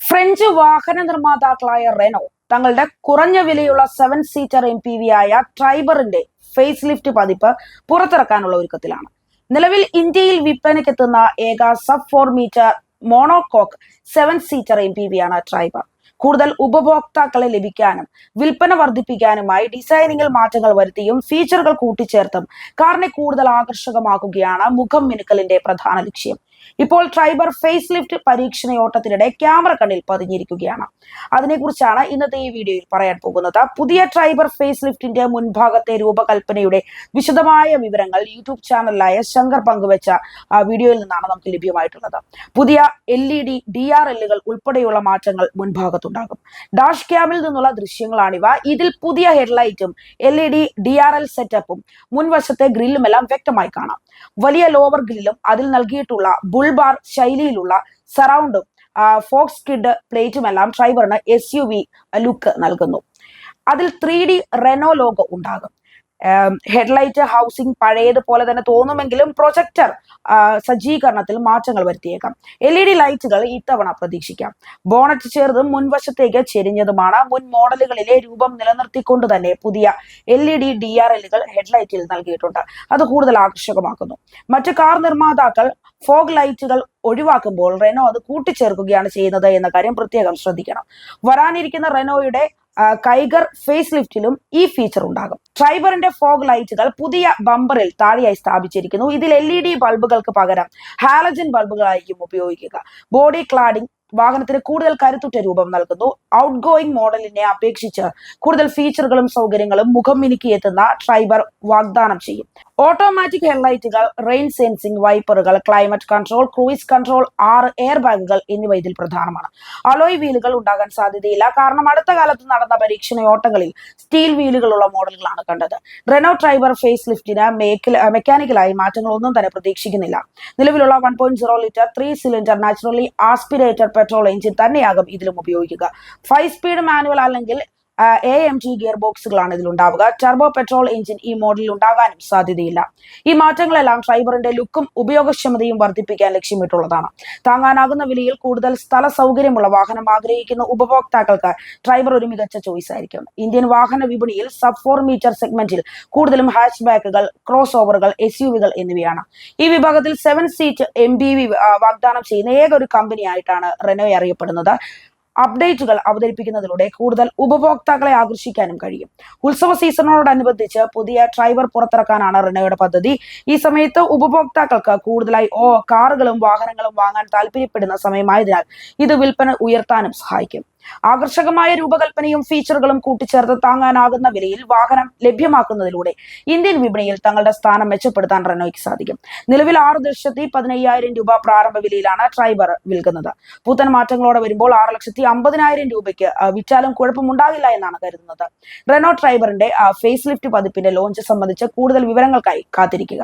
French വാഹന നിർമ്മാതാക്കളായ Renault തങ്ങളുടെ കുറഞ്ഞ വിലയുള്ള seven seater M P V ആയ ട്രൈബറിന്റെ ഫേസ് ലിഫ്റ്റ് പതിപ്പ് പുറത്തിറക്കാനുള്ള ഒരുക്കത്തിലാണ്. നിലവിൽ ഇന്ത്യയിൽ വിൽപ്പനയ്ക്കെത്തുന്ന ഏക sub four metre monocoque seven seater M P V ആണ് ട്രൈബർ. കൂടുതൽ ഉപഭോക്താക്കളെ ലഭിക്കാനും വിൽപ്പന വർദ്ധിപ്പിക്കാനുമായി ഡിസൈനിങ്ങിൽ മാറ്റങ്ങൾ വരുത്തിയും ഫീച്ചറുകൾ കൂട്ടിച്ചേർത്തും കാറിനെ കൂടുതൽ ആകർഷകമാക്കുകയാണ് മുഖം മിനുക്കലിന്റെ പ്രധാന ലക്ഷ്യം. ഇപ്പോൾ ട്രൈബർ ഫേസ് ലിഫ്റ്റ് പരീക്ഷണ ഓട്ടത്തിനിടെ ക്യാമറ കണ്ണിൽ പതിഞ്ഞിരിക്കുകയാണ്. അതിനെക്കുറിച്ചാണ് ഇന്നത്തെ ഈ വീഡിയോയിൽ പറയാൻ പോകുന്നത്. പുതിയ ട്രൈബർ ഫേസ് ലിഫ്റ്റിന്റെ മുൻഭാഗത്തെ രൂപകൽപ്പനയുടെ വിശദമായ വിവരങ്ങൾ യൂട്യൂബ് ചാനലിലായ ശങ്കർ പങ്കുവച്ച വീഡിയോയിൽ നിന്നാണ് നമുക്ക് ലഭ്യമായിട്ടുള്ളത്. പുതിയ L E D D R എല്ലുകൾ ഉൾപ്പെടെയുള്ള മാറ്റങ്ങൾ മുൻഭാഗത്തുണ്ടാകും. ഡാഷ് ക്യാമിൽ നിന്നുള്ള ദൃശ്യങ്ങളാണിവ. ഇതിൽ പുതിയ ഹെഡ്ലൈറ്റും L E D D R L സെറ്റപ്പും മുൻവശത്തെ ഗ്രില്ലുമെല്ലാം വ്യക്തമായി കാണാം. വലിയ ലോവർ ഗ്രില്ലും അതിൽ നൽകിയിട്ടുള്ള ബുൾബാർ ശൈലിയിലുള്ള സറൗണ്ടും ഫോക്സ് കിഡ് പ്ലേറ്റുമെല്ലാം ഡ്രൈവറിന് എസ് യു വി ലുക്ക് നൽകുന്നു. അതിൽ ത്രീ ഡി റെനോ ലോഗോ ഉണ്ടാകും. ഹെഡ്ലൈറ്റ് ഹൗസിംഗ് പഴയതുപോലെ തന്നെ തോന്നുമെങ്കിലും പ്രൊജക്ടർ സജ്ജീകരണത്തിൽ മാറ്റങ്ങൾ വരുത്തിയേക്കാം. എൽ ഇ ഡി ലൈറ്റുകൾ ഇത്തവണ പ്രതീക്ഷിക്കാം. ബോണറ്റ് ചേർത്തും മുൻവശത്തേക്ക് ചെരിഞ്ഞതുമാണ്. മുൻ മോഡലുകളിലെ രൂപം നിലനിർത്തിക്കൊണ്ട് തന്നെ പുതിയ L E D D R എല്ലുകൾ ഹെഡ്ലൈറ്റിൽ നൽകിയിട്ടുണ്ട്. അത് കൂടുതൽ ആകർഷകമാക്കുന്നു. മറ്റു കാർ നിർമ്മാതാക്കൾ ഫോഗ് ലൈറ്റുകൾ ഒഴിവാക്കുമ്പോൾ റെനോ അത് കൂട്ടിച്ചേർക്കുകയാണ് ചെയ്യുന്നത് എന്ന കാര്യം പ്രത്യേകം ശ്രദ്ധിക്കണം. വരാനിരിക്കുന്ന റെനോയുടെ കൈഗർ ഫേസ് ലിഫ്റ്റിലും ഈ ഫീച്ചർ ഉണ്ടാകും. ട്രൈബറിന്റെ ഫോഗ് ലൈറ്റുകൾ പുതിയ ബമ്പറിൽ താഴെയായി സ്ഥാപിച്ചിരിക്കുന്നു. ഇതിൽ എൽ ഇ ഡി ബൾബുകൾക്ക് പകരം ഹാലജൻ ബൾബുകളായിരിക്കും ഉപയോഗിക്കുക. ബോഡി ക്ലാഡിംഗ് വാഹനത്തിന് കൂടുതൽ കരുത്തുറ്റ രൂപം നൽകുന്നു. ഔട്ട് ഗോയിങ് മോഡലിനെ അപേക്ഷിച്ച് കൂടുതൽ ഫീച്ചറുകളും സൗകര്യങ്ങളും മുഖം മിനുക്കി എത്തുന്ന ട്രൈബർ വാഗ്ദാനം ചെയ്യും. ഓട്ടോമാറ്റിക് ഹെഡ്ലൈറ്റുകൾ റെയിൻ സെൻസിംഗ് വൈപ്പറുകൾ ക്ലൈമറ്റ് കൺട്രോൾ ക്രൂയിസ് കൺട്രോൾ ആറ് എയർ ബാഗുകൾ എന്നിവ ഇതിൽ പ്രധാനമാണ്. അലോയ് വീലുകൾ ഉണ്ടാകാൻ സാധ്യതയില്ല. കാരണം അടുത്ത കാലത്ത് നടന്ന പരീക്ഷണ ഓട്ടങ്ങളിൽ സ്റ്റീൽ വീലുകളുള്ള മോഡലുകളാണ് കണ്ടത് റെനോ ഡ്രൈവർ ഫേസ് ലിഫ്റ്റിന് മെക്കാനിക്കലായി മാറ്റങ്ങളൊന്നും തന്നെ പ്രതീക്ഷിക്കുന്നില്ല. നിലവിലുള്ള one litre three cylinder naturally aspirated petrol engine തന്നെയാകും ഇതിലും ഉപയോഗിക്കുക. ഫൈവ് സ്പീഡ് മാനുവൽ അല്ലെങ്കിൽ എ എം ജി ഗിയർ ബോക്സുകളാണ് ഇതിലുണ്ടാവുക. ടർബോ പെട്രോൾ എഞ്ചിൻ ഈ മോഡലിൽ ഉണ്ടാകാനും സാധ്യതയില്ല. ഈ മാറ്റങ്ങളെല്ലാം ഡ്രൈവറിന്റെ ലുക്കും ഉപയോഗക്ഷമതയും വർദ്ധിപ്പിക്കാൻ ലക്ഷ്യമിട്ടുള്ളതാണ്. താങ്ങാനാകുന്ന വിലയിൽ കൂടുതൽ സ്ഥല സൗകര്യമുള്ള വാഹനം ആഗ്രഹിക്കുന്ന ഉപഭോക്താക്കൾക്ക് ഡ്രൈവർ ഒരു മികച്ച ചോയ്സ് ആയിരിക്കും. ഇന്ത്യൻ വാഹന വിപണിയിൽ സബ് ഫോർ മീറ്റർ സെഗ്മെന്റിൽ കൂടുതലും ഹാച്ച് ബാക്കുകൾ ക്രോസ് ഓവറുകൾ എസ് യു വികൾ എന്നിവയാണ്. ഈ വിഭാഗത്തിൽ seven seat M B V വാഗ്ദാനം ചെയ്യുന്ന ഏക ഒരു കമ്പനിയായിട്ടാണ് റെനോ അറിയപ്പെടുന്നത്? അപ്ഡേറ്റുകൾ അവതരിപ്പിക്കുന്നതിലൂടെ കൂടുതൽ ഉപഭോക്താക്കളെ ആകർഷിക്കാനും കഴിയും. ഉത്സവ സീസണോടനുബന്ധിച്ച് പുതിയ ഡ്രൈവർ പുറത്തിറക്കാനാണ് റെനോയുടെ പദ്ധതി. ഈ സമയത്ത് ഉപഭോക്താക്കൾക്ക് കൂടുതലായി ഓ കാറുകളും വാഹനങ്ങളും വാങ്ങാൻ താല്പര്യപ്പെടുന്ന സമയമായതിനാൽ ഇത് വിൽപ്പന ഉയർത്താനും സഹായിക്കും. ആകർഷകമായ രൂപകൽപ്പനയും ഫീച്ചറുകളും കൂട്ടിച്ചേർത്ത് താങ്ങാനാകുന്ന വിലയിൽ വാഹനം ലഭ്യമാക്കുന്നതിലൂടെ ഇന്ത്യൻ വിപണിയിൽ തങ്ങളുടെ സ്ഥാനം മെച്ചപ്പെടുത്താൻ റെനോയ്ക്ക് സാധിക്കും. നിലവിൽ ആറ് ലക്ഷത്തി പതിനയ്യായിരം രൂപ പ്രാരംഭ വിലയിലാണ് ട്രൈബർ വിൽക്കുന്നത്. പുത്തൻ മാറ്റങ്ങളോടെ വരുമ്പോൾ ആറ് ലക്ഷത്തി അമ്പതിനായിരം രൂപയ്ക്ക് വിറ്റാലും കുഴപ്പമുണ്ടാകില്ല എന്നാണ് കരുതുന്നത്. റെനോ ട്രൈബറിന്റെ ഫേസ് ലിഫ്റ്റ് പതിപ്പിന്റെ ലോഞ്ച് സംബന്ധിച്ച് കൂടുതൽ വിവരങ്ങൾക്കായി കാത്തിരിക്കുക.